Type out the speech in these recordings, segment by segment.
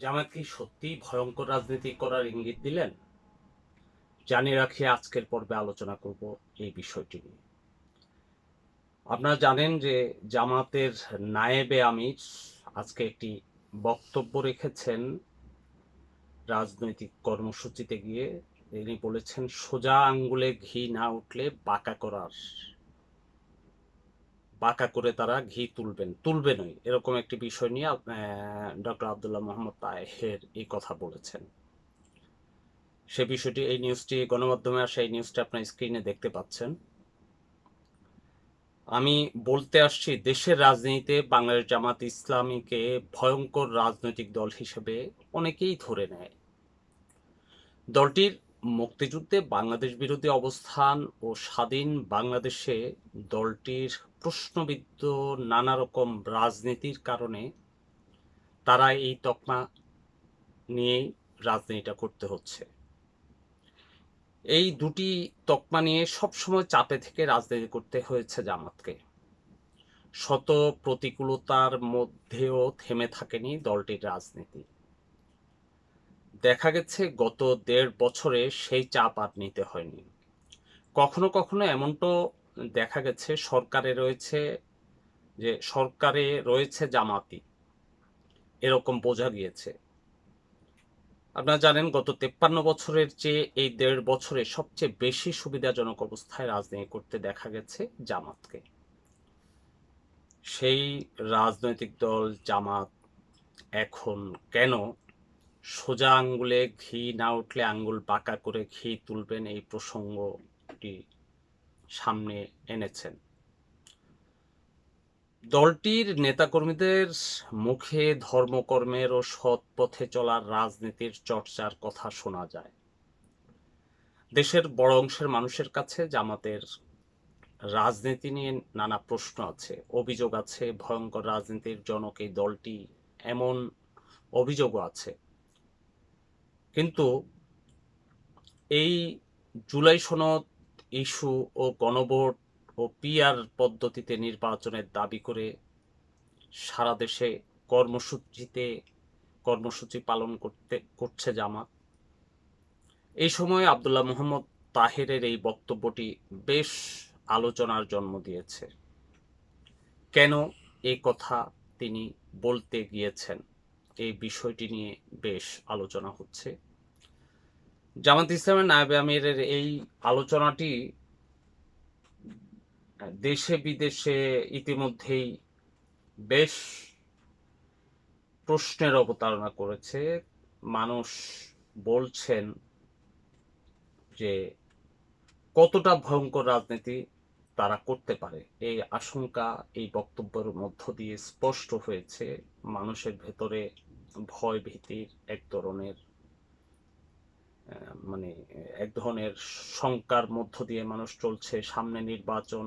জামাত কি সত্যি ভয়ঙ্কর রাজনীতি করার ইঙ্গিত দিলেন। জানিয়ে রাখি, আজকের পর্বে আলোচনা করব এই বিষয়টি নিয়ে। আপনারা জানেন যে জামাতের নায়েবে আমির আজকে একটি বক্তব্য রেখেছেন। রাজনৈতিক কর্মসূচিতে গিয়ে তিনি বলেছেন, সোজা আঙ্গুলে ঘি না উঠলে বাঁকা করার বাঁকা করে তারা ঘি তুলবেন তুলবে তুলবেনই। এরকম একটি বিষয় নিয়ে ডক্টর আবদুল্লাহ মোহাম্মদ তাহের এই কথা বলেছেন। সে বিষয়টি এই নিউজটি গণমাধ্যমে আসা, এই নিউজটা আপনার স্ক্রিনে দেখতে পাচ্ছেন। আমি বলতে আসছি, দেশের রাজনীতিতে বাংলাদেশ জামাত ইসলামীকে ভয়ঙ্কর রাজনৈতিক দল হিসেবে অনেকেই ধরে নেয়। দলটির মুক্তিযুদ্ধে বাংলাদেশ বিরোধী অবস্থান ও স্বাধীন বাংলাদেশে দলটির প্রশ্নবিদ্ধ নানা রকম রাজনীতির কারণে তারা এই তকমা নিয়েই রাজনীতিটা করতে হচ্ছে। এই দুটি তকমা নিয়ে সবসময় চাপে থেকে রাজনীতি করতে হয়েছে জামাতকে। শত প্রতিকূলতার মধ্যেও থেমে থাকেনি দলটির রাজনীতি। দেখা গেছে গত দেড় বছরে সেই চাপ আর নিতে হয়নি। কখনো কখনো এমনটাও দেখা গেছে সরকারে রয়েছে যে সরকারে রয়েছে জামাতি। এরকম বোঝা গিয়েছে। আপনারা জানেন গত তেপ্পান্ন বছরের চেয়ে এই দেড় বছরে সবচেয়ে বেশি সুবিধাজনক অবস্থায় রাজনীতি করতে দেখা গেছে জামাতকে। সেই রাজনৈতিক দল জামাত এখন কেন সোজা আঙ্গুলে ঘি না উঠলে আঙ্গুল বাঁকা করে ঘি তুলবেন এই প্রসঙ্গটি সামনে এনেছেন। দলটির নেতাকর্মীদের মুখে ধর্মকর্মের ও সৎ পথে চলার রাজনীতির চর্চার কথা শোনা যায়। দেশের বড় অংশের মানুষের কাছে জামাতের রাজনীতি নিয়ে নানা প্রশ্ন আছে। অভিযোগ আছে, ভয়ঙ্কর রাজনীতির জনক এই দলটি এমন অভিযোগও আছে। কিন্তু এই জুলাই সনদ ইস্যু ও গণভোট ও পিআর পদ্ধতিতে নির্বাচনের দাবি করে সারা দেশে কর্মসূচিতে কর্মসূচি পালন করতে, করছে জামাত। এই সময় আবদুল্লাহ মোহাম্মদ তাহেরের এই বক্তব্যটি বেশ আলোচনার জন্ম দিয়েছে। কেন এই কথা তিনি বলতে গিয়েছেন? এই বিষয়টি নিয়ে বেশ আলোচনা হচ্ছে। জামাত ইসলামের নায়বে আমিরের এই আলোচনাটি দেশে বিদেশে ইতিমধ্যেই বেশ প্রশ্নের অবতারণা করেছে। মানুষ বলছেন যে কতটা ভয়ঙ্কর রাজনীতি তারা করতে পারে। এই আশঙ্কা, এই বক্তব্যের মধ্য দিয়ে স্পষ্ট হয়েছে মানুষের ভেতরে ভয় ভীতির এক ধরনের মানে এক ধরনের শঙ্কার মধ্য দিয়ে মানুষ চলছে। সামনে নির্বাচন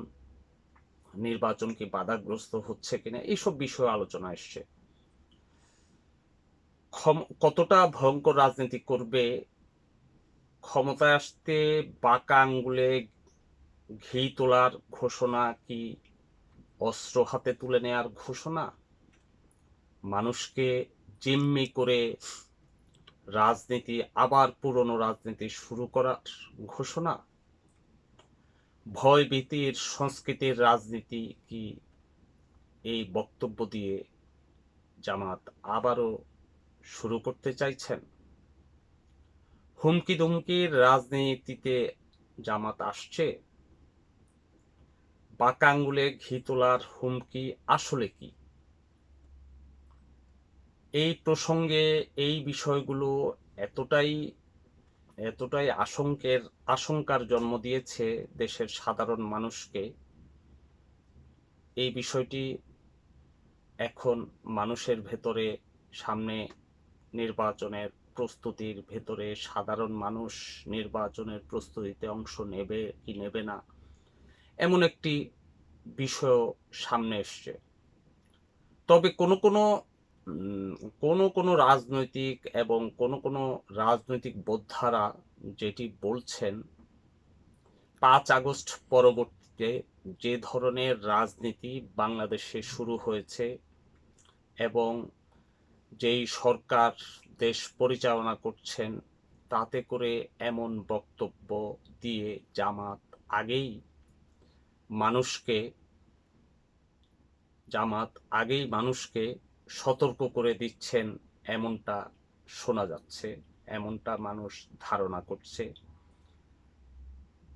নির্বাচন কি বাধাগ্রস্ত হচ্ছে কিনা, এইসব বিষয়ে আলোচনা এসছে। কতটা ভয়ঙ্কর রাজনীতি করবে, ক্ষমতায় আসতে বাঁকা আঙ্গুলে ঘি তোলার ঘোষণা কি অস্ত্র হাতে তুলে নেয়ার ঘোষণা? মানুষকে জিম্মি করে রাজনীতি, আবার পুরনো রাজনীতি শুরু করার ঘোষণা? ভয় ভীতির সংস্কৃতির রাজনীতি কি এই বক্তব্য দিয়ে জামাত আবারও শুরু করতে চাইছেন? হুমকি দুমকির রাজনীতিতে জামাত আসছে? বাঁকা আঙ্গুলে ঘি তোলার হুমকি আসলে কি? এই প্রসঙ্গে এই বিষয়গুলো এতটাই এতটাই আশঙ্কের, আশঙ্কার জন্ম দিয়েছে দেশের সাধারণ মানুষকে। এই বিষয়টি এখন মানুষের ভেতরে, সামনে নির্বাচনের প্রস্তুতির ভেতরে সাধারণ মানুষ নির্বাচনের প্রস্তুতিতে অংশ নেবে কি নেবে না এমন একটি বিষয় সামনে এসছে। তবে কোনো কোনো কোনো কোনো রাজনৈতিক এবং কোনো কোনো রাজনৈতিক বোদ্ধারা যেটি বলছেন, পাঁচ আগস্ট পরবর্তীতে যে ধরনের রাজনীতি বাংলাদেশে শুরু হয়েছে এবং যেই সরকার দেশ পরিচালনা করছেন, তাতে করে এমন বক্তব্য দিয়ে জামাত আগেই মানুষকে, জামাত আগেই মানুষকে সতর্ক করে দিচ্ছেন, এমনটা শোনা যাচ্ছে, এমনটা মানুষ ধারণা করছে।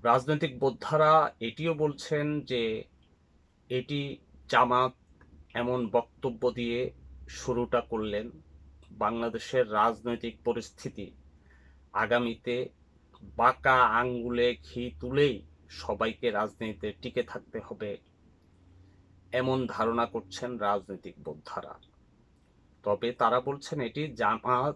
রাজনৈতিক বোদ্ধারা এটিও বলছেন যে, এটি জামাত এমন বক্তব্য দিয়ে শুরুটা করলেন। বাংলাদেশের রাজনৈতিক পরিস্থিতি আগামীতে বাঁকা আঙ্গুলে ঘি তুলেই সবাইকে রাজনীতিতে টিকে থাকতে হবে। এমন ধারণা করছেন রাজনৈতিক বোদ্ধারা। তবে তারা বলছেন এটি জামাত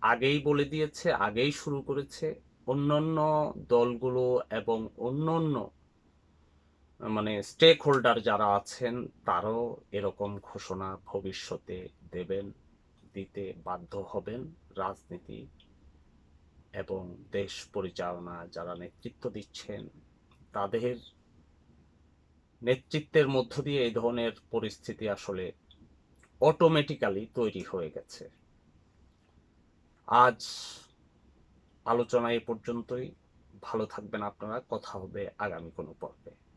আগেই বলে দিয়েছে, আগেই শুরু করেছে। অন্যান্য দলগুলো এবং অন্যান্য মানে স্টেক হোল্ডার যারা আছেন, তারাও এরকম ঘোষণা ভবিষ্যতে দেবেন, দিতে বাধ্য হবেন রাজনীতি এবং দেশ পরিচালনা যারা নেতৃত্ব দিচ্ছেন, তাদের নেতৃত্বের মধ্য দিয়ে এই ধরনের পরিস্থিতি আসলে অটোমেটিক্যালি তৈরি হয়ে গেছে। আজ আলোচনা এ পর্যন্তই। ভালো থাকবেন আপনারা। কথা হবে আগামী কোনো পর্বে।